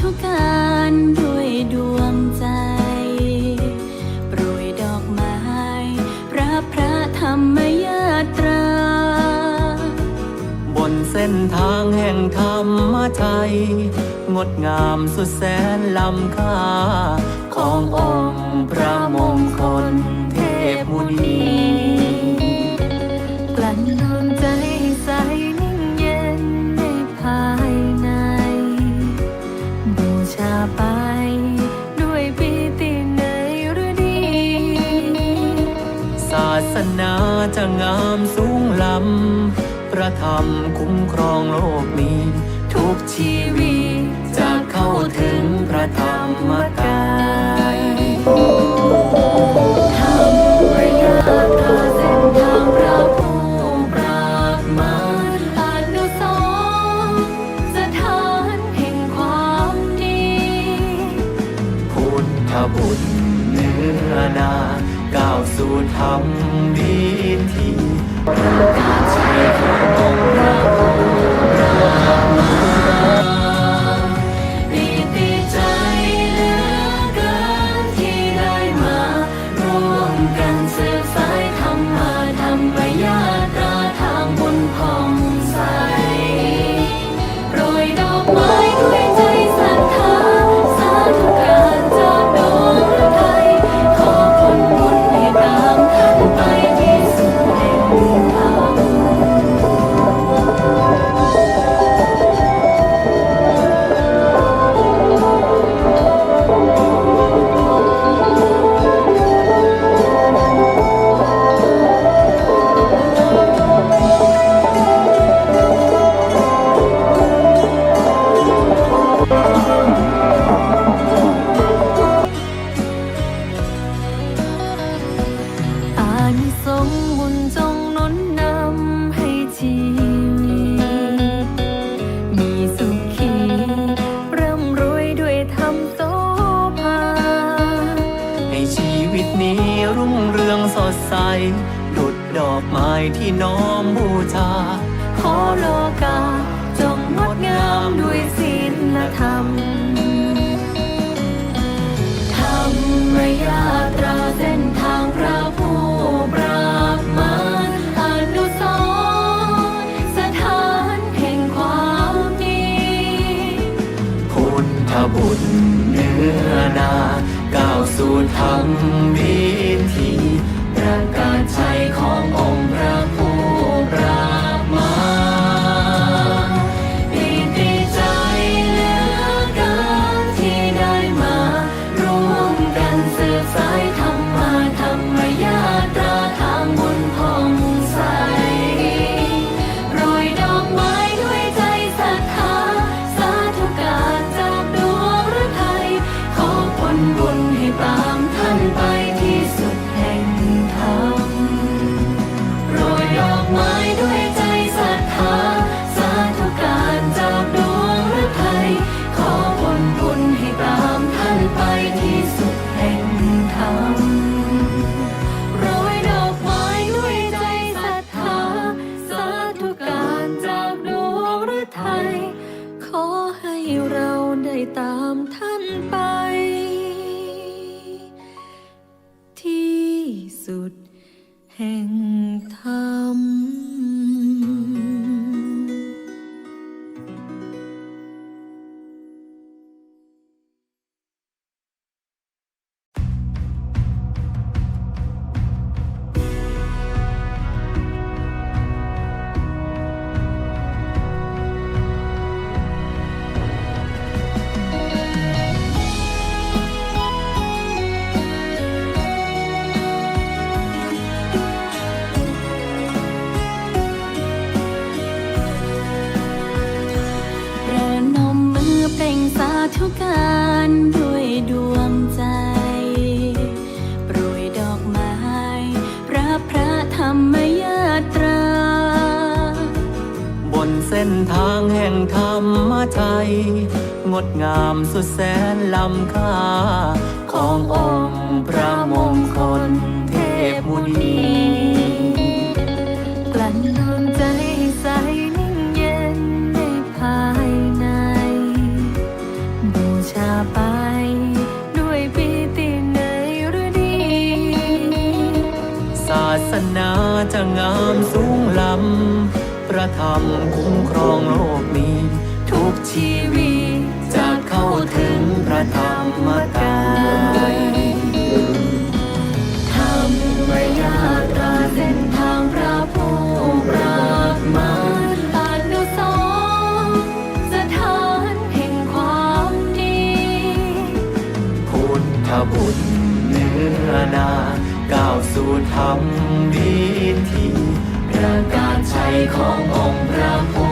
ธุการด้วยดวงใจ โปรยดอกไม้ รับพระธรรมยาตรา บนเส้นทางแห่งธรรมใจงดงามสุดแสนล้ำค่า ขององค์พระมงคลเทพมุนีกลั่นดวาสนาจะงามสูงล้ำพระธรรมคุ้มครองโลกนี้ ทุกชีวิตจะเข้าถึงพระธรรมกายทำระยะทางเส้นทางพระผู้ปราบมารอนุสรณ์สถานแห่งความดี พุทธบุตรเนื้อนา ก้าวสู่ธรรมวิธีประกาศชัยขององระผู้ปราบมา งบุญจงนุนนำให้ชีวิตมีสุขีร่ำรวยด้วยธรรมโสภา ให้ชีวิตนี้รุ่งเรืองสดใส ดุดดอกไม้ที่น้อมบูชา ขอโลกา จงงดงามด้วยศีลธรรม ทำพิธีประกาศชัยขององ ตามท่านไป การด้วยดวงใจ โปรยดอกไม้รับพระธรรมยาตรา บนเส้นทางแห่งธรรมใจงดงามสุดแสนล้ำค่า ชาไปด้วยปีติในฤดี ศาสนาจะงามสูงล้ำพระธรรมคุ้มครองโลกนี้ ทุกชีวิตจะเข้าถึงพระธรรมต ทำดีทีประกาศชัยขององค์พระผู้